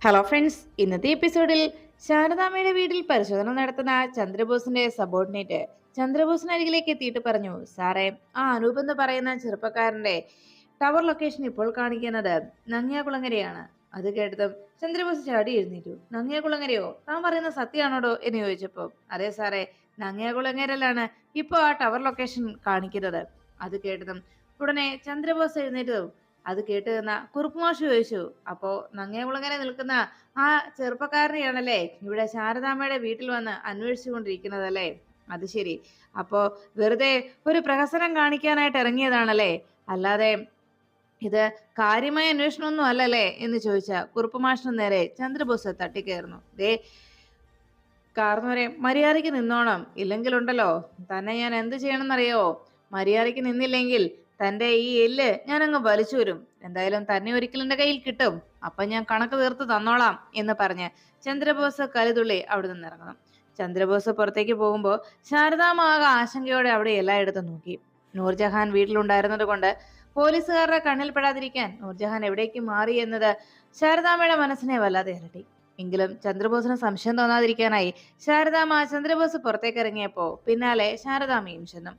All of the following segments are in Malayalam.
ഹലോ ഫ്രണ്ട്സ് ഇന്നത്തെ എപ്പിസോഡിൽ ശാരദാമ്മയുടെ വീട്ടിൽ പരിശോധന നടത്തുന്ന ചന്ദ്രബോസിന്റെ സബോർഡിനേറ്റ് ചന്ദ്രബോസിന് അരികിലേക്ക് എത്തിയിട്ട് പറഞ്ഞു സാറേ ആ അനൂപ് എന്ന് പറയുന്ന ചെറുപ്പക്കാരന്റെ ടവർ ലൊക്കേഷൻ ഇപ്പോൾ കാണിക്കുന്നത് നങ്ങ്യാകുളങ്ങരയാണ്. അത് കേട്ടതും ചന്ദ്രബോസ് ചാടി എഴുന്നേറ്റു. നങ്ങ്യാകുളങ്ങരയോ? താൻ പറയുന്ന സത്യമാണോടോ? എന്ന് ചോദിച്ചപ്പോൾ അതെ സാറേ നങ്ങ്യാകുളങ്ങരയിലാണ് ഇപ്പോൾ ആ ടവർ ലൊക്കേഷൻ കാണിക്കുന്നത്. അത് കേട്ടതും ഉടനെ ചന്ദ്രബോസ് എഴുന്നേറ്റതും അത് കേട്ട് നിന്ന കുറുപ്പുമാഷ് ചോദിച്ചു അപ്പോ നങ്ങേകുളങ്ങരെ നിൽക്കുന്ന ആ ചെറുപ്പക്കാരനെയാണല്ലേ? ഇവിടെ ശാരദാമ്മയുടെ വീട്ടിൽ വന്ന് അന്വേഷിച്ചുകൊണ്ടിരിക്കുന്നതല്ലേ? അത് ശരി. അപ്പോ വെറുതെ ഒരു പ്രഹസനം കാണിക്കാനായിട്ട് ഇറങ്ങിയതാണല്ലേ? അല്ലാതെ ഇത് കാര്യമായ അന്വേഷണമൊന്നും അല്ലല്ലേ? എന്ന് ചോദിച്ച കുറുപ്പുമാഷിന് നേരെ ചന്ദ്രബോസ് തട്ടിക്കയറുന്നു. ദേ കാർന്നവരെ മര്യാദയ്ക്ക് നിന്നോണം. ഇല്ലെങ്കിലുണ്ടല്ലോ. തന്നെ ഞാൻ എന്ത് ചെയ്യണമെന്നറിയോ? മര്യാദയ്ക്ക് നിന്നില്ലെങ്കിൽ തന്റെ ഈ എല്ല് ഞാൻ അങ്ങ് വലിച്ചു വരും. എന്തായാലും തന്നെ ഒരിക്കലും എന്റെ കയ്യിൽ കിട്ടും. അപ്പൊ ഞാൻ കണക്ക് തീർത്ത് തന്നോളാം എന്ന് പറഞ്ഞ് ചന്ദ്രബോസ് കലിതുള്ളി അവിടെ നിന്ന് ഇറങ്ങണം. ചന്ദ്രബോസ് പുറത്തേക്ക് പോകുമ്പോൾ ശാരദാമാകെ ആശങ്കയോടെ അവിടെ എല്ലായിടത്തും നോക്കി. നൂർജഹാൻ വീട്ടിലുണ്ടായിരുന്നത് കൊണ്ട് പോലീസുകാരുടെ കണ്ണിൽ പെടാതിരിക്കാൻ നൂർജഹാൻ എവിടേക്ക് മാറി എന്നത് ശാരദാമ്മയുടെ മനസ്സിനെ വല്ലാതെ ഇരട്ടി. എങ്കിലും ചന്ദ്രബോസിന് സംശയം തോന്നാതിരിക്കാനായി ശാരദാമ്മ ചന്ദ്രബോസ് പുറത്തേക്ക് ഇറങ്ങിയപ്പോ പിന്നാലെ ശാരദാമ്മയും ചെന്നു.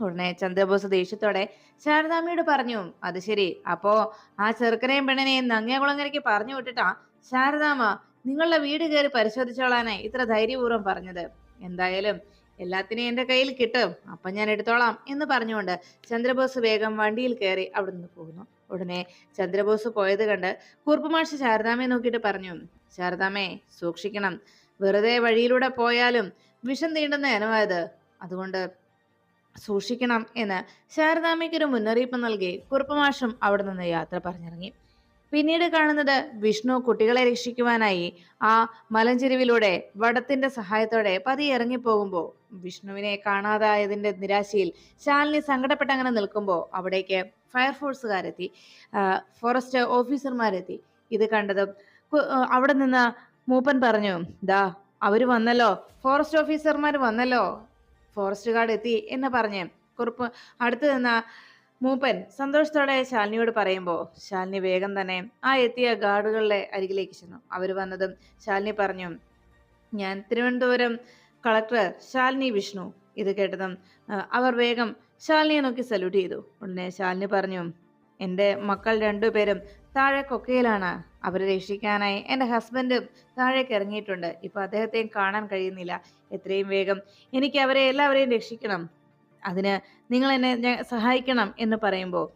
ഉടനെ ചന്ദ്രബോസ് ദേഷ്യത്തോടെ ശാരദാമ്മയോട് പറഞ്ഞു അത് ശരി. അപ്പോ ആ ചെറുക്കനെയും പെണ്ണിനെയും നങ്ങിയകുളങ്ങരയ്ക്ക് പറഞ്ഞു വിട്ടിട്ടാ ശാരദാമ്മ നിങ്ങളുടെ വീട് കയറി പരിശോധിച്ചോളാനായി ഇത്ര ധൈര്യപൂർവം പറഞ്ഞത്. എന്തായാലും എല്ലാത്തിനെയും എന്റെ കയ്യിൽ കിട്ടും. അപ്പൊ ഞാൻ എടുത്തോളാം എന്ന് പറഞ്ഞുകൊണ്ട് ചന്ദ്രബോസ് വേഗം വണ്ടിയിൽ കയറി അവിടെ നിന്ന് പോകുന്നു. ഉടനെ ചന്ദ്രബോസ് പോയത് കണ്ട് കൂർപ്പുമാഷ് ശാരദാമ്മയെ നോക്കിയിട്ട് പറഞ്ഞു ശാരദാമ്മേ സൂക്ഷിക്കണം. വെറുതെ വഴിയിലൂടെ പോയാലും വിഷം തീണ്ടുന്ന ഇനമായത്. അതുകൊണ്ട് സൂക്ഷിക്കണം എന്ന് ശാരദാമ്മയ്ക്കൊരു മുന്നറിയിപ്പ് നൽകി കുറുപ്പമാഷും അവിടെ നിന്ന് യാത്ര പറഞ്ഞിറങ്ങി. പിന്നീട് കാണുന്നത് വിഷ്ണു കുട്ടികളെ രക്ഷിക്കുവാനായി ആ മലഞ്ചെരുവിലൂടെ വടത്തിന്റെ സഹായത്തോടെ പതിയെ ഇറങ്ങിപ്പോകുമ്പോൾ വിഷ്ണുവിനെ കാണാതായതിന്റെ നിരാശയിൽ ശാലിനി സങ്കടപ്പെട്ട് അങ്ങനെ നിൽക്കുമ്പോൾ അവിടേക്ക് ഫയർഫോഴ്സുകാരെത്തി ഫോറസ്റ്റ് ഓഫീസർമാരെത്തി ഇത് കണ്ടതും അവിടെ നിന്ന് മൂപ്പൻ പറഞ്ഞു ദാ അവർ വന്നല്ലോ. ഫോറസ്റ്റ് ഓഫീസർമാർ വന്നല്ലോ. ഫോറസ്റ്റ് ഗാർഡ് എത്തി എന്ന് പറഞ്ഞ് കുറുപ്പ് അടുത്ത് നിന്ന മൂപ്പൻ സന്തോഷത്തോടെ ശാലിനിയോട് പറയുമ്പോൾ ശാലിനി വേഗം തന്നെ ആ എത്തിയ ഗാർഡുകളുടെ അരികിലേക്ക് ചെന്നു. അവർ വന്നതും ശാലിനി പറഞ്ഞു ഞാൻ തിരുവനന്തപുരം കളക്ടർ ശാലിനി വിഷ്ണു. ഇത് കേട്ടതും അവർ വേഗം ശാലിനിയെ നോക്കി സല്യൂട്ട് ചെയ്തു. ഉടനെ ശാലിനി പറഞ്ഞു എന്റെ മക്കൾ രണ്ടുപേരും താഴെ കൊക്കയിലാണ്. അവരെ രക്ഷിക്കാനായി എന്റെ ഹസ്ബൻഡും താഴേക്ക് ഇറങ്ങിയിട്ടുണ്ട്. ഇപ്പോൾ അദ്ദേഹത്തെയും കാണാൻ കഴിയുന്നില്ല. എത്രയും വേഗം എനിക്ക് അവരെ എല്ലാവരെയും രക്ഷിക്കണം. അതിന് നിങ്ങൾ എന്നെ സഹായിക്കണം എന്ന് പറയുമ്പോൾ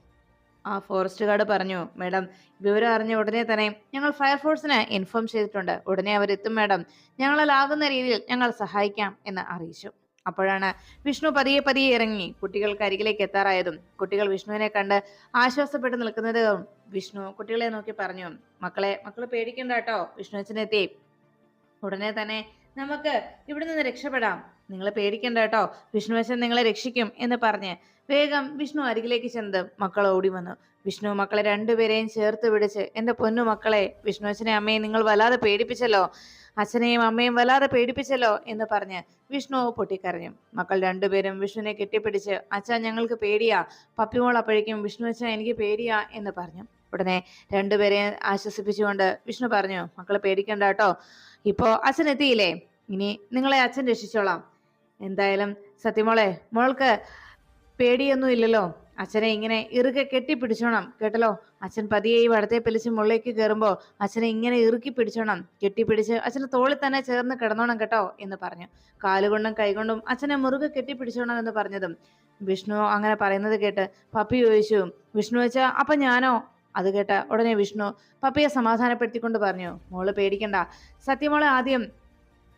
ആ ഫോറസ്റ്റ് ഗാർഡ് പറഞ്ഞു മാഡം വിവരം അറിഞ്ഞ ഉടനെ തന്നെ ഞങ്ങൾ ഫയർഫോഴ്സിന് ഇൻഫോം ചെയ്തിട്ടുണ്ട്. ഉടനെ അവരെത്തും മാഡം. ഞങ്ങളാകുന്ന രീതിയിൽ ഞങ്ങൾ സഹായിക്കാം എന്ന് അറിയിച്ചു. അപ്പോഴാണ് വിഷ്ണു പതിയെ പതിയെ ഇറങ്ങി കുട്ടികൾക്ക് അരികിലേക്ക് എത്താറായതും. കുട്ടികൾ വിഷ്ണുവിനെ കണ്ട് ആശ്വാസപ്പെട്ട് നിൽക്കുന്നത് വിഷ്ണു കുട്ടികളെ നോക്കി പറഞ്ഞു മക്കളെ മക്കൾ പേടിക്കണ്ട കേട്ടോ. വിഷ്ണു അച്ഛനെത്തി ഉടനെ തന്നെ നമുക്ക് ഇവിടെ നിന്ന് രക്ഷപ്പെടാം. നിങ്ങൾ പേടിക്കണ്ട കേട്ടോ. വിഷ്ണുവശൻ നിങ്ങളെ രക്ഷിക്കും എന്ന് പറഞ്ഞ് വേഗം വിഷ്ണു അരികിലേക്ക് ചെന്ന് മക്കൾ ഓടി വന്നു. വിഷ്ണു മക്കളെ രണ്ടുപേരെയും ചേർത്ത് പിടിച്ച് എന്റെ പൊന്നു മക്കളെ വിഷ്ണുവച്ചനെ അമ്മയെ നിങ്ങൾ വല്ലാതെ പേടിപ്പിച്ചല്ലോ. അച്ഛനെയും അമ്മയും വല്ലാതെ പേടിപ്പിച്ചല്ലോ എന്ന് പറഞ്ഞ് വിഷ്ണു പൊട്ടിക്കരഞ്ഞു. മക്കൾ രണ്ടുപേരും വിഷ്ണുവിനെ കെട്ടിപ്പിടിച്ച് അച്ഛൻ ഞങ്ങൾക്ക് പേടിയാ. പപ്പിമോൾ അപ്പോഴേക്കും വിഷ്ണു അച്ഛൻ എനിക്ക് പേടിയാ എന്ന് പറഞ്ഞു. ഉടനെ രണ്ടുപേരെ ആശ്വസിപ്പിച്ചുകൊണ്ട് വിഷ്ണു പറഞ്ഞു മക്കളെ പേടിക്കണ്ട കേട്ടോ. ഇപ്പോ അച്ഛൻ എത്തിയില്ലേ? ഇനി നിങ്ങളെ അച്ഛൻ രക്ഷിച്ചോളാം. എന്തായാലും സത്യമോളെ മോൾക്ക് പേടിയൊന്നും ഇല്ലല്ലോ. അച്ഛനെ ഇങ്ങനെ ഇറുകെ കെട്ടിപ്പിടിച്ചോണം കേട്ടല്ലോ? അച്ഛൻ പതിയെ ഈ വടത്തെ പിലിച്ച് മുള്ളേക്ക് കയറുമ്പോൾ അച്ഛനെ ഇങ്ങനെ ഇറുക്കി പിടിച്ചോണം. കെട്ടിപ്പിടിച്ച് അച്ഛനെ തോളിൽ തന്നെ ചേർന്ന് കിടന്നോണം കേട്ടോ എന്ന് പറഞ്ഞു. കാലുകൊണ്ടും കൈകൊണ്ടും അച്ഛനെ മുറുകെ കെട്ടിപ്പിടിച്ചോണം എന്ന് പറഞ്ഞതും വിഷ്ണു അങ്ങനെ പറയുന്നത് കേട്ട് പപ്പി ചോദിച്ചു വിഷ്ണു വെച്ചാ അപ്പൊ ഞാനോ? അത് കേട്ട ഉടനെ വിഷ്ണു പപ്പിയെ സമാധാനപ്പെടുത്തിക്കൊണ്ട് പറഞ്ഞു മോൾ പേടിക്കണ്ട. സത്യമോളെ ആദ്യം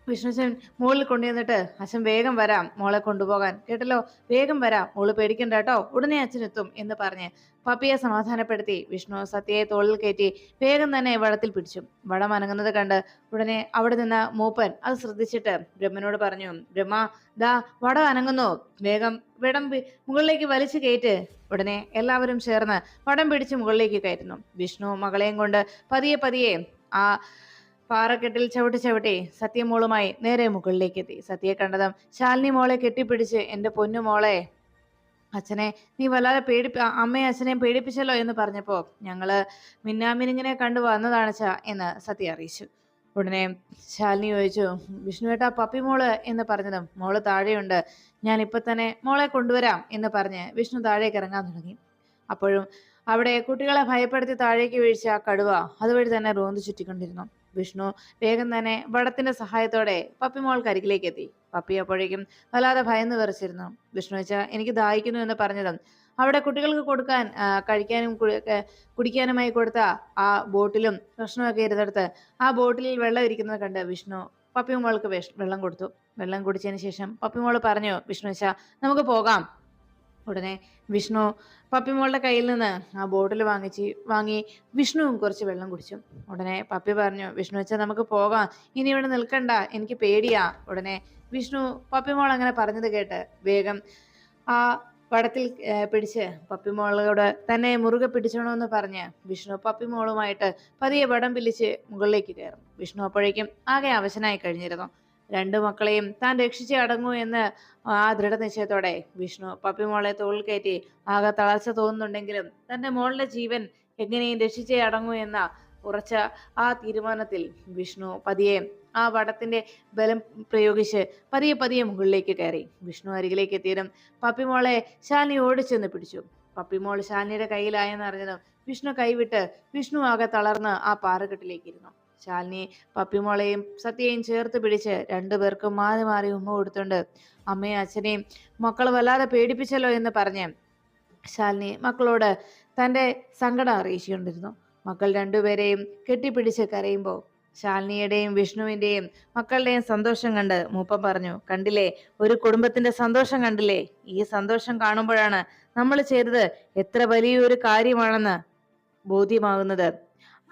വിഷ്ണുച്ചൻ മുകളിൽ കൊണ്ടുവന്നിട്ട് അച്ഛൻ വേഗം വരാം മോളെ കൊണ്ടുപോകാൻ. കേട്ടല്ലോ? വേഗം വരാം മോൾ പേടിക്കണ്ട കേട്ടോ. ഉടനെ അച്ഛൻ എത്തും എന്ന് പറഞ്ഞ് പപ്പിയെ സമാധാനപ്പെടുത്തി വിഷ്ണു സത്യയെ തോളിൽ കയറ്റി വേഗം തന്നെ വടത്തിൽ പിടിച്ചു. വടം അനങ്ങുന്നത് കണ്ട് ഉടനെ അവിടെ നിന്ന് മൂപ്പൻ അത് ശ്രദ്ധിച്ചിട്ട് ബ്രഹ്മനോട് പറഞ്ഞു ബ്രഹ്മ ദാ വടം അനങ്ങുന്നു. വേഗം വിടം മുകളിലേക്ക് വലിച്ചു കയറ്റ്. ഉടനെ എല്ലാവരും ചേർന്ന് വടം പിടിച്ച് മുകളിലേക്ക് കയറ്റുന്നു. വിഷ്ണു മകളെയും കൊണ്ട് പതിയെ പതിയെ ആ പാറക്കെട്ടിൽ ചവിട്ടി ചവിട്ടി സത്യമോളുമായി നേരെ മുകളിലേക്ക് എത്തി സത്യയെ കണ്ടതും ശാലിനി മോളെ കെട്ടിപ്പിടിച്ച് എന്റെ പൊന്നു മോളെ അച്ഛനെ നീ വല്ലാതെ പേടി അമ്മയെ അച്ഛനെയും പേടിപ്പിച്ചല്ലോ എന്ന് പറഞ്ഞപ്പോൾ ഞങ്ങൾ മിന്നാമിനിങ്ങനെ കണ്ടു വന്നതാണ് ചാ എന്ന് സത്യ അറിയിച്ചു. ഉടനെ ശാലിനി ചോദിച്ചു വിഷ്ണുവേട്ട പപ്പി മോൾ എന്ന് പറഞ്ഞതും മോൾ താഴെയുണ്ട് ഞാൻ ഇപ്പൊ തന്നെ മോളെ കൊണ്ടുവരാം എന്ന് പറഞ്ഞ് വിഷ്ണു താഴേക്ക് ഇറങ്ങാൻ തുടങ്ങി. അപ്പോഴും അവിടെ കുട്ടികളെ ഭയപ്പെടുത്തി താഴേക്ക് വീഴ്ച കടുവ അതുവഴി തന്നെ റോന്ത് ചുറ്റിക്കൊണ്ടിരുന്നു. വിഷ്ണു വേഗം തന്നെ വടത്തിന്റെ സഹായത്തോടെ പപ്പി മോൾക്ക് അരികിലേക്ക് എത്തി പപ്പി അപ്പോഴേക്കും വല്ലാതെ ഭയന്ന് വിറച്ചിരുന്നു. വിഷ്ണു വെച്ച എനിക്ക് ദാഹിക്കുന്നു എന്ന് പറഞ്ഞതും അവിടെ കുട്ടികൾക്ക് കൊടുക്കാൻ കഴിക്കാനും കുടിക്കാനുമായി കൊടുത്ത ആ ബോട്ടിലും ഭക്ഷണമൊക്കെ ഇരുന്നെടുത്ത് ആ ബോട്ടിൽ വെള്ളം ഇരിക്കുന്നത് കണ്ട് വിഷ്ണു പപ്പിമോൾക്ക് വെള്ളം കൊടുത്തു. വെള്ളം കുടിച്ചതിന് ശേഷം പപ്പിമോൾ പറഞ്ഞു വിഷ്ണു വെച്ചാൽ നമുക്ക് പോകാം. ഉടനെ വിഷ്ണു പപ്പിമോളുടെ കയ്യിൽ നിന്ന് ആ ബോട്ടിൽ വാങ്ങിച്ച് വാങ്ങി വിഷ്ണുവും കുറച്ച് വെള്ളം കുടിച്ചു. ഉടനെ പപ്പി പറഞ്ഞു വിഷ്ണു വെച്ചാൽ നമുക്ക് പോകാം. ഇനി ഇവിടെ നിൽക്കണ്ട. എനിക്ക് പേടിയാ. ഉടനെ വിഷ്ണു പപ്പിമോൾ അങ്ങനെ പറഞ്ഞത് കേട്ട് വേഗം ആ പടത്തിൽ പിടിച്ച് പപ്പിമോളോട് തന്നെ മുറുകെ പിടിച്ചണമെന്ന് പറഞ്ഞ് വിഷ്ണു പപ്പിമോളുമായിട്ട് പതിയെ വടം പിലിച്ച് മുകളിലേക്ക് കയറും. വിഷ്ണു അപ്പോഴേക്കും ആകെ അവശനായി കഴിഞ്ഞിരുന്നു. രണ്ടു മക്കളെയും താൻ രക്ഷിച്ചേ അടങ്ങൂ എന്ന് ആ ദൃഢനിശ്ചയത്തോടെ വിഷ്ണു പപ്പിമോളെ തോളിൽ കയറ്റി ആകെ തളർച്ച തോന്നുന്നുണ്ടെങ്കിലും തന്റെ മോളുടെ ജീവൻ എങ്ങനെയും രക്ഷിച്ചേ അടങ്ങൂ എന്ന ഉറച്ച ആ തീരുമാനത്തിൽ വിഷ്ണു പതിയെ ആ വടത്തിന്റെ ബലം പ്രയോഗിച്ച് പതിയെ പതിയെ മുകളിലേക്ക് കയറി. വിഷ്ണു അരികിലേക്ക് എത്തിയതും പപ്പിമോളെ ശാലിനി ഓടിച്ചെന്ന് പിടിച്ചു. പപ്പിമോൾ ശാലിനിയുടെ കയ്യിലായെന്ന് അറിഞ്ഞതും വിഷ്ണു കൈവിട്ട് വിഷ്ണു ആകെ തളർന്ന് ആ പാറക്കെട്ടിലേക്ക് ഇരുന്നു. ശാലിനി പപ്പിമോളെയും സത്യയും ചേർത്ത് പിടിച്ച് രണ്ടുപേർക്കും മാറി മാറി ഉമ്മ കൊടുത്തുണ്ട് അമ്മയും അച്ഛനെയും മക്കൾ വല്ലാതെ പേടിപ്പിച്ചല്ലോ എന്ന് പറഞ്ഞ് ശാലിനി മക്കളോട് തന്റെ സങ്കടം അറിയിച്ചുകൊണ്ടിരുന്നു. മക്കൾ രണ്ടുപേരെയും കെട്ടിപ്പിടിച്ച് കരയുമ്പോൾ ശാലിനിയുടെയും വിഷ്ണുവിന്റെയും മക്കളുടെയും സന്തോഷം കണ്ട് മൂപ്പ പറഞ്ഞു കണ്ടില്ലേ ഒരു കുടുംബത്തിന്റെ സന്തോഷം കണ്ടില്ലേ? ഈ സന്തോഷം കാണുമ്പോഴാണ് നമ്മൾ ചെയ്തത് എത്ര വലിയൊരു കാര്യമാണെന്ന് ബോധ്യമാകുന്നത്.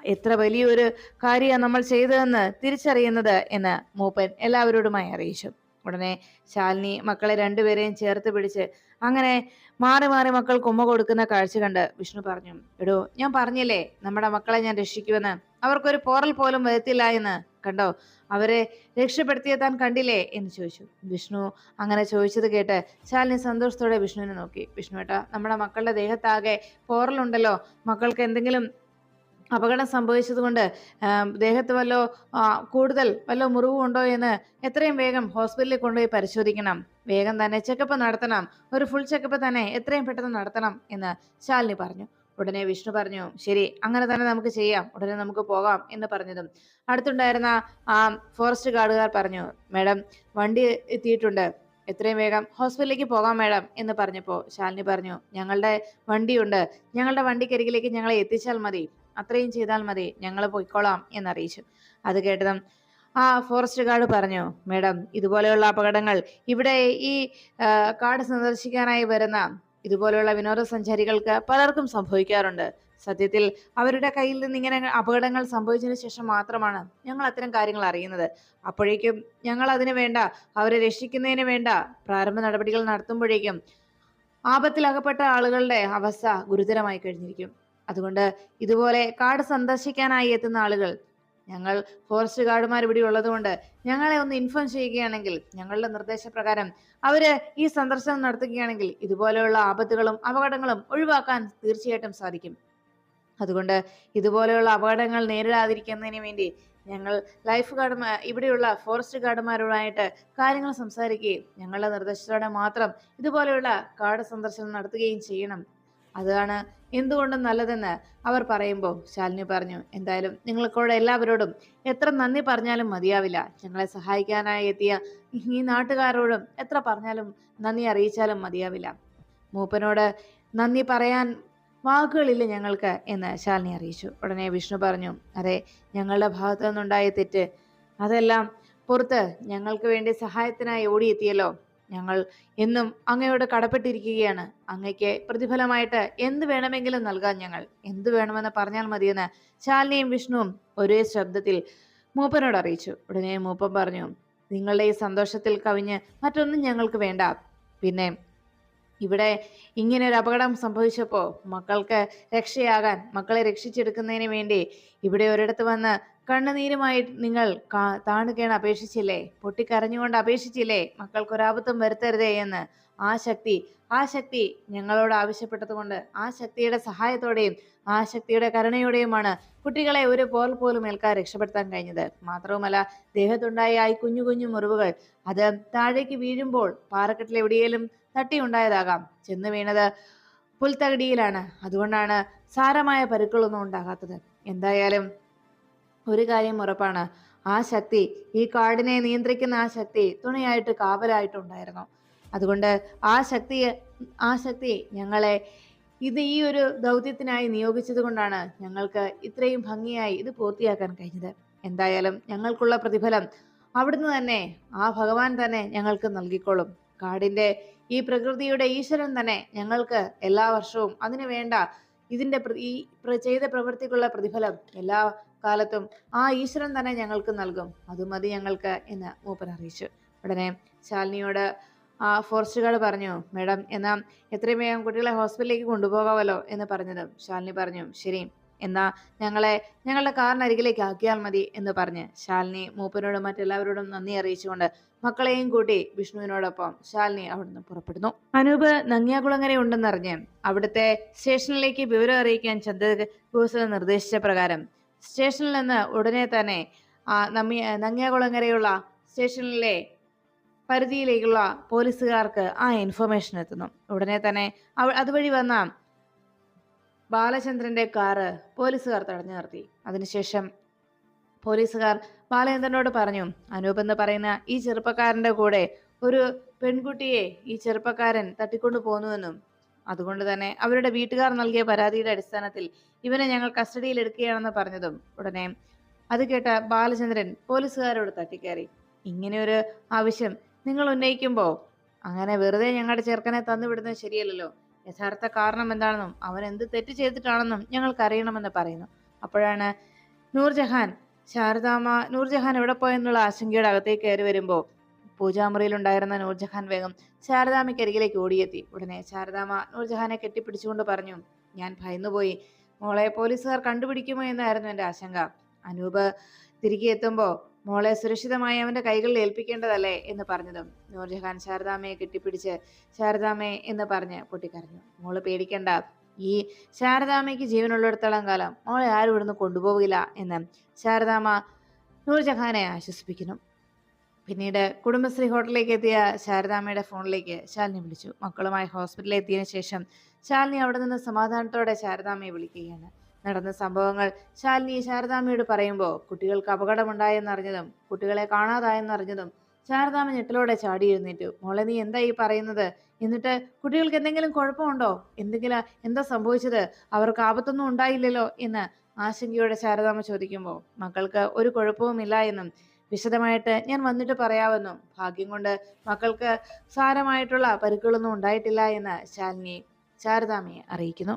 എത്ര വലിയൊരു കാര്യമാണ് നമ്മൾ ചെയ്തതെന്ന് തിരിച്ചറിയുന്നത് എന്ന് മൂപ്പൻ എല്ലാവരോടുമായി അറിയിച്ചു. ഉടനെ ശാലിനി മക്കളെ രണ്ടുപേരെയും ചേർത്ത് പിടിച്ച് അങ്ങനെ മാറി മാറി മക്കൾ കുമ്മ കൊടുക്കുന്ന കാഴ്ച കണ്ട് വിഷ്ണു പറഞ്ഞു എടോ ഞാൻ പറഞ്ഞില്ലേ നമ്മുടെ മക്കളെ ഞാൻ രക്ഷിക്കുമെന്ന്? അവർക്കൊരു പോറൽ പോലും വരുത്തില്ല എന്ന്? കണ്ടോ? അവരെ രക്ഷപ്പെടുത്തിയ താൻ കണ്ടില്ലേ? എന്ന് ചോദിച്ചു. വിഷ്ണു അങ്ങനെ ചോദിച്ചത് കേട്ട് ശാലിനി സന്തോഷത്തോടെ വിഷ്ണുവിനെ നോക്കി. വിഷ്ണു ഏട്ടാ നമ്മുടെ മക്കളുടെ ദേഹത്താകെ പോറലുണ്ടല്ലോ മക്കൾക്ക് എന്തെങ്കിലും അപകടം സംഭവിച്ചതുകൊണ്ട് ദേഹത്ത് വല്ലോ കൂടുതൽ വല്ലോ മുറിവുണ്ടോ എന്ന് എത്രയും വേഗം ഹോസ്പിറ്റലിൽ കൊണ്ടുപോയി പരിശോധിക്കണം. വേഗം തന്നെ ചെക്കപ്പ് നടത്തണം. ഒരു ഫുൾ ചെക്കപ്പ് തന്നെ എത്രയും പെട്ടെന്ന് നടത്തണം എന്ന് ശാലിനി പറഞ്ഞു. ഉടനെ വിഷ്ണു പറഞ്ഞു ശരി അങ്ങനെ തന്നെ നമുക്ക് ചെയ്യാം. ഉടനെ നമുക്ക് പോകാം എന്ന് പറഞ്ഞതും. അടുത്തുണ്ടായിരുന്ന ആ ഫോറസ്റ്റ് ഗാർഡുകാർ പറഞ്ഞു മേഡം വണ്ടി എത്തിയിട്ടുണ്ട്. എത്രയും വേഗം ഹോസ്പിറ്റലിലേക്ക് പോകാം മേഡം എന്ന് പറഞ്ഞപ്പോൾ ശാലിനി പറഞ്ഞു ഞങ്ങളുടെ വണ്ടിയുണ്ട്. ഞങ്ങളുടെ വണ്ടിക്കരികിലേക്ക് ഞങ്ങളെ എത്തിച്ചാൽ മതി. അത്രയും ചെയ്താൽ മതി ഞങ്ങൾ പോയിക്കോളാം എന്നറിയിച്ചു. അത് കേട്ടതും ആ ഫോറസ്റ്റ് ഗാർഡ് പറഞ്ഞു മേഡം ഇതുപോലെയുള്ള അപകടങ്ങൾ ഇവിടെ ഈ കാട് സന്ദർശിക്കാനായി വരുന്ന ഇതുപോലെയുള്ള വിനോദസഞ്ചാരികൾക്ക് പലർക്കും സംഭവിക്കാറുണ്ട്. സത്യത്തിൽ അവരുടെ കയ്യിൽ നിന്ന് ഇങ്ങനെ അപകടങ്ങൾ സംഭവിച്ചതിന് ശേഷം മാത്രമാണ് ഞങ്ങൾ അത്തരം കാര്യങ്ങൾ അറിയുന്നത്. അപ്പോഴേക്കും ഞങ്ങൾ അതിന് വേണ്ട അവരെ രക്ഷിക്കുന്നതിന് വേണ്ട പ്രാരംഭ നടപടികൾ നടത്തുമ്പോഴേക്കും ആപത്തിലകപ്പെട്ട ആളുകളുടെ അവസ്ഥ ഗുരുതരമായി കഴിഞ്ഞിരിക്കും. അതുകൊണ്ട് ഇതുപോലെ കാട് സന്ദർശിക്കാനായി എത്തുന്ന ആളുകൾ ഞങ്ങൾ ഫോറസ്റ്റ് ഗാർഡുമാർ ഇവിടെ ഉള്ളതുകൊണ്ട് ഞങ്ങളെ ഒന്ന് ഇൻഫോം ചെയ്യുകയാണെങ്കിൽ ഞങ്ങളുടെ നിർദ്ദേശപ്രകാരം അവർ ഈ സന്ദർശനം നടത്തുകയാണെങ്കിൽ ഇതുപോലെയുള്ള ആപത്തുകളും അപകടങ്ങളും ഒഴിവാക്കാൻ തീർച്ചയായിട്ടും സാധിക്കും. അതുകൊണ്ട് ഇതുപോലെയുള്ള അപകടങ്ങൾ നേരിടാതിരിക്കുന്നതിന് വേണ്ടി ഞങ്ങൾ ലൈഫ് ഗാർഡ് ഇവിടെയുള്ള ഫോറസ്റ്റ് ഗാർഡുമാരുമായിട്ട് കാര്യങ്ങൾ സംസാരിക്കുകയും ഞങ്ങളുടെ നിർദ്ദേശത്തോടെ മാത്രം ഇതുപോലെയുള്ള കാട് സന്ദർശനം നടത്തുകയും ചെയ്യണം. അതാണ് എന്തുകൊണ്ടും നല്ലതെന്ന് അവർ പറയുമ്പോൾ ശാലിനി പറഞ്ഞു എന്തായാലും നിങ്ങൾക്കൂടെ എല്ലാവരോടും എത്ര നന്ദി പറഞ്ഞാലും മതിയാവില്ല. ഞങ്ങളെ സഹായിക്കാനായി എത്തിയ ഈ നാട്ടുകാരോടും എത്ര പറഞ്ഞാലും നന്ദി അറിയിച്ചാലും മതിയാവില്ല. മൂപ്പനോട് നന്ദി പറയാൻ വാക്കുകളില്ല ഞങ്ങൾക്ക് എന്ന് ശാലിനി അറിയിച്ചു. ഉടനെ വിഷ്ണു പറഞ്ഞു അതെ ഞങ്ങളുടെ ഭാഗത്തു നിന്നുണ്ടായ തെറ്റ് അതെല്ലാം പുറത്ത് ഞങ്ങൾക്ക് വേണ്ടി സഹായത്തിനായി ഓടിയെത്തിയല്ലോ. ഞങ്ങൾ എന്നും അങ്ങയോട് കടപ്പെട്ടിരിക്കുകയാണ്. അങ്ങയ്ക്ക് പ്രതിഫലമായിട്ട് എന്ത് വേണമെങ്കിലും നൽകാം ഞങ്ങൾ. എന്ത് വേണമെന്ന് പറഞ്ഞാൽ മതിയെന്ന് ശാലിനിയും വിഷ്ണുവും ഒരേ ശബ്ദത്തിൽ മൂപ്പനോട് അറിയിച്ചു. ഉടനെ മൂപ്പൻ പറഞ്ഞു നിങ്ങളുടെ ഈ സന്തോഷത്തിൽ കവിഞ്ഞ് മറ്റൊന്നും ഞങ്ങൾക്ക് വേണ്ട. പിന്നെ ഇവിടെ ഇങ്ങനെ ഒരു അപകടം സംഭവിച്ചപ്പോൾ മക്കൾക്ക് രക്ഷയാകാൻ മക്കളെ രക്ഷിച്ചെടുക്കുന്നതിന് വേണ്ടി ഇവിടെ ഒരിടത്ത് വന്ന് കണ്ണുനീരുമായി നിങ്ങൾ താണുകയാണ് അപേക്ഷിച്ചില്ലേ? പൊട്ടിക്കരഞ്ഞുകൊണ്ട് അപേക്ഷിച്ചില്ലേ? മക്കൾക്കൊരാപത്തും വരുത്തരുതേ എന്ന് ആ ശക്തി ആ ശക്തി ഞങ്ങളോട് ആവശ്യപ്പെട്ടതുകൊണ്ട് ആ ശക്തിയുടെ സഹായത്തോടെയും ആ ശക്തിയുടെ കരുണയോടെയുമാണ് കുട്ടികളെ ഒരു പോൽ പോലും ഏൽക്കാൻ രക്ഷപ്പെടുത്താൻ കഴിഞ്ഞത്. മാത്രവുമല്ല ദേഹത്തുണ്ടായ ആ കുഞ്ഞു കുഞ്ഞു മുറിവുകൾ അത് താഴേക്ക് വീഴുമ്പോൾ പാറക്കെട്ടിൽ എവിടെയെങ്കിലും തട്ടിയുണ്ടായതാകാം ചെന്ന് വീണത് പുൽത്തകടിയിലാണ്. അതുകൊണ്ടാണ് സാരമായ പരുക്കളൊന്നും ഉണ്ടാകാത്തത്. എന്തായാലും ഒരു കാര്യം ഉറപ്പാണ്. ആ ശക്തി ഈ കാടിനെ നിയന്ത്രിക്കുന്ന ആ ശക്തി തുണയായിട്ട് കാവലായിട്ടുണ്ടായിരുന്നു. അതുകൊണ്ട് ആ ശക്തിയെ ആ ശക്തി ഞങ്ങളെ ഇത് ഈ ഒരു ദൗത്യത്തിനായി നിയോഗിച്ചത് കൊണ്ടാണ് ഞങ്ങൾക്ക് ഇത്രയും ഭംഗിയായി ഇത് പൂർത്തിയാക്കാൻ കഴിഞ്ഞത്. എന്തായാലും ഞങ്ങൾക്കുള്ള പ്രതിഫലം അവിടുന്ന് തന്നെ ആ ഭഗവാൻ തന്നെ ഞങ്ങൾക്ക് നൽകിക്കോളും. കാടിന്റെ ഈ പ്രകൃതിയുടെ ഈശ്വരൻ തന്നെ ഞങ്ങൾക്ക് എല്ലാ വർഷവും അതിനു വേണ്ട ഇതിന്റെ പ്ര- ഈ ചെയ്ത പ്രവൃത്തിക്കുള്ള പ്രതിഫലം എല്ലാ കാലത്തും ആ ഈശ്വരൻ തന്നെ ഞങ്ങൾക്ക് നൽകും. അത് മതി ഞങ്ങൾക്ക് എന്ന് മൂപ്പൻ അറിയിച്ചു. ഉടനെ ശാലിനിയോട് ആ ഫോറസ്റ്റ് പറഞ്ഞു മേഡം എന്നാ എത്രയും വേഗം കുട്ടികളെ ഹോസ്പിറ്റലിലേക്ക് കൊണ്ടുപോകാമല്ലോ എന്ന് പറഞ്ഞതും ശാലിനി പറഞ്ഞു ശരി എന്നാ ഞങ്ങളെ ഞങ്ങളുടെ കാറിനരികിലേക്ക് ആക്കിയാൽ മതി എന്ന് പറഞ്ഞ് ശാലിനി മൂപ്പനോടും മറ്റെല്ലാവരോടും നന്ദി അറിയിച്ചുകൊണ്ട് മക്കളെയും കൂട്ടി വിഷ്ണുവിനോടൊപ്പം ശാലിനി അവിടുന്ന് പുറപ്പെടുന്നു. അനൂപ് നങ്ങിയാകുളങ്ങര ഉണ്ടെന്നറിഞ്ഞ് അവിടുത്തെ സ്റ്റേഷനിലേക്ക് വിവരം അറിയിക്കാൻ ചന്ദ്രബോസ് നിർദ്ദേശിച്ച പ്രകാരം സ്റ്റേഷനിൽ നിന്ന് ഉടനെ തന്നെ നങ്ങിയാകുളങ്ങരയുള്ള സ്റ്റേഷനിലെ പരിധിയിലേക്കുള്ള പോലീസുകാർക്ക് ആ ഇൻഫർമേഷൻ എത്തുന്നു. ഉടനെ തന്നെ അവ അതുവഴി വന്ന ബാലചന്ദ്രന്റെ കാറ് പോലീസുകാർ തടഞ്ഞു നിർത്തി. അതിനുശേഷം പോലീസുകാർ ബാലചന്ദ്രനോട് പറഞ്ഞു അനൂപ് എന്ന് പറയുന്ന ഈ ചെറുപ്പക്കാരന്റെ കൂടെ ഒരു പെൺകുട്ടിയെ ഈ ചെറുപ്പക്കാരൻ തട്ടിക്കൊണ്ടു പോന്നുവെന്നും അതുകൊണ്ട് തന്നെ അവരുടെ വീട്ടുകാർ നൽകിയ പരാതിയുടെ അടിസ്ഥാനത്തിൽ ഇവനെ ഞങ്ങൾ കസ്റ്റഡിയിൽ എടുക്കുകയാണെന്ന് പറഞ്ഞതും ഉടനെ അത് കേട്ട ബാലചന്ദ്രൻ പോലീസുകാരോട് തട്ടിക്കയറി. ഇങ്ങനെയൊരു ആവശ്യം നിങ്ങൾ ഉന്നയിക്കുമ്പോൾ അങ്ങനെ വെറുതെ ഞങ്ങളുടെ ചെറുക്കനെ തന്നുവിടുന്നത് ശരിയല്ലല്ലോ. യഥാർത്ഥ കാരണം എന്താണെന്നും അവൻ എന്ത് തെറ്റ് ചെയ്തിട്ടാണെന്നും ഞങ്ങൾക്ക് അറിയണമെന്ന് പറയുന്നു. അപ്പോഴാണ് നൂർജഹാൻ ശാരദാമ്മ നൂർജഹാൻ എവിടെ പോയെന്നുള്ള ആശങ്കയുടെ അകത്തേക്ക് കയറി വരുമ്പോൾ പൂജാമുറിയിലുണ്ടായിരുന്ന നൂർജഹാൻ വേഗം ശാരദാമ്മയ്ക്ക് അരികിലേക്ക് ഓടിയെത്തി. ഉടനെ ശാരദാമ്മ നൂർജഹാനെ കെട്ടിപ്പിടിച്ചുകൊണ്ട് പറഞ്ഞു ഞാൻ ഭയന്നുപോയി. മോളെ പോലീസുകാർ കണ്ടുപിടിക്കുമോ എന്നായിരുന്നു എന്റെ ആശങ്ക. അനൂപ് തിരികെ എത്തുമ്പോൾ മോളെ സുരക്ഷിതമായി അവന്റെ കൈകളിൽ ഏൽപ്പിക്കേണ്ടതല്ലേ? എന്ന് പറഞ്ഞതും നൂർജഹാൻ ശാരദാമ്മയെ കെട്ടിപ്പിടിച്ച് ശാരദാമ്മയെ എന്ന് പറഞ്ഞ് പൊട്ടിക്കരഞ്ഞു. മോൾ പേടിക്കണ്ട. ഈ ശാരദാമ്മയ്ക്ക് ജീവനുള്ളിടത്തോളം കാലം മോളെ ആരും ഇവിടുന്ന് കൊണ്ടുപോകില്ല എന്ന് ശാരദാമ്മ നൂർജഹാനെ ആശ്വസിപ്പിക്കുന്നു. പിന്നീട് കുടുംബശ്രീ ഹോട്ടലിലേക്ക് എത്തിയ ശാരദാമ്മയുടെ ഫോണിലേക്ക് ശാലിനി വിളിച്ചു. മക്കളുമായി ഹോസ്പിറ്റലിൽ എത്തിയതിനു ശേഷം ശാലിനി അവിടെ നിന്ന് സമാധാനത്തോടെ ശാരദാമ്മയെ വിളിക്കുകയാണ്. നടന്ന സംഭവങ്ങൾ ശാലിനി ശാരദാമ്മയോട് പറയുമ്പോൾ കുട്ടികൾക്ക് അപകടമുണ്ടായെന്നറിഞ്ഞതും കുട്ടികളെ കാണാതായെന്നറിഞ്ഞതും ശാരദാമ്മ ഞെട്ടലോടെ ചാടി എഴുന്നേറ്റു. മോളെ നീ എന്താ ഈ പറയുന്നത്? എന്നിട്ട് കുട്ടികൾക്ക് എന്തെങ്കിലും കുഴപ്പമുണ്ടോ? എന്തെങ്കിലും എന്താ സംഭവിച്ചത്? അവർക്ക് ആപത്തൊന്നും ഉണ്ടായില്ലല്ലോ എന്ന് ആശങ്കയോടെ ശാരദാമ്മ ചോദിക്കുമ്പോൾ മക്കൾക്ക് ഒരു കുഴപ്പവുമില്ല എന്നും വിശദമായിട്ട് ഞാൻ വന്നിട്ട് പറയാമെന്നും ഭാഗ്യം കൊണ്ട് മക്കൾക്ക് സാരമായിട്ടുള്ള പരുക്കുകളൊന്നും ഉണ്ടായിട്ടില്ല എന്ന് ശാലിനി ശാരദാമ്മയെ അറിയിക്കുന്നു.